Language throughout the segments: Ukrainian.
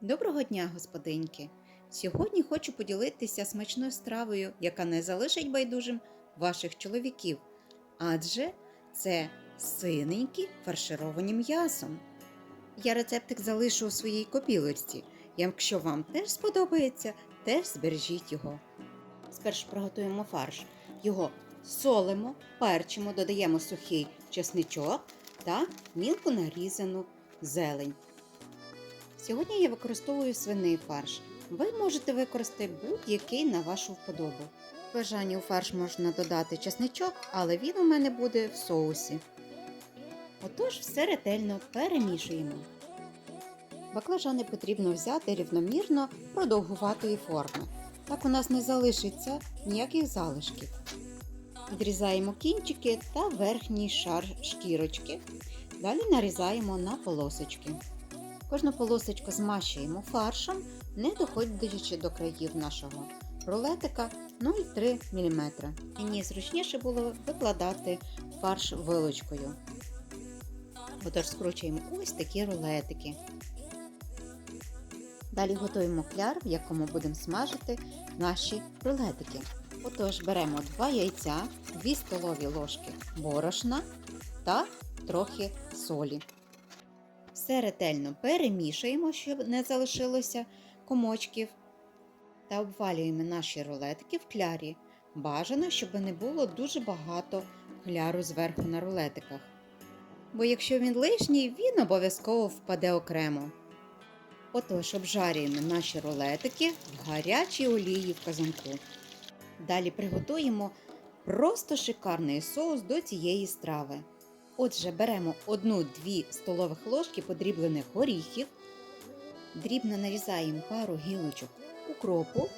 Доброго дня, господинки! Сьогодні хочу поділитися смачною стравою, яка не залишить байдужим ваших чоловіків, адже це синенькі фаршировані м'ясом. Я рецептик залишу у своїй копілочці. Якщо вам теж сподобається, теж збережіть його. Спершу приготуємо фарш. Його солимо, перчимо, додаємо сухий чесничок та мілко нарізану зелень. Сьогодні я використовую свиний фарш. Ви можете використати будь-який на вашу вподобу. Бажанні у фарш можна додати чесничок, але він у мене буде в соусі. Отож, все ретельно перемішуємо. Баклажани потрібно взяти рівномірно продовгуватої форми. Так у нас не залишиться ніяких залишків. Відрізаємо кінчики та верхній шар шкірочки. Далі нарізаємо на полосочки. Кожну полосочку змащуємо фаршем, не доходячи до країв нашого рулетика 0,3 мм. Мені зручніше було викладати фарш вилочкою. Отож скручуємо ось такі рулетики. Далі готуємо кляр, в якому будемо смажити наші рулетики. Отож беремо 2 яйця, 2 столові ложки борошна та трохи солі. Все ретельно перемішуємо, щоб не залишилося комочків. Та обвалюємо наші рулетики в клярі. Бажано, щоб не було дуже багато кляру зверху на рулетиках. Бо якщо він лишній, він обов'язково впаде окремо. Отож, обжарюємо наші рулетики в гарячій олії в казанку. Далі приготуємо просто шикарний соус до цієї страви. Отже, беремо 1-2 столових ложки подріблених горіхів, дрібно нарізаємо пару гілочок укропу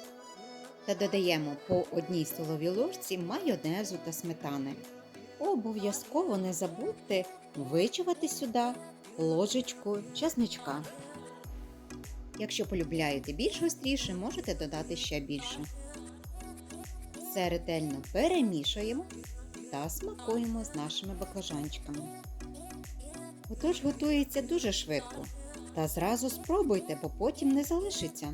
та додаємо по одній столовій ложці майонезу та сметани. Обов'язково не забудьте вичавати сюди ложечку чесничка. Якщо полюбляєте більш гостріше, можете додати ще більше. Все ретельно перемішуємо та смакуємо з нашими баклажанчиками. Отож готується дуже швидко. Та зразу спробуйте, бо потім не залишиться.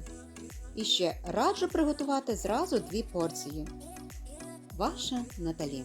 І ще раджу приготувати зразу дві порції. Ваша Наталі.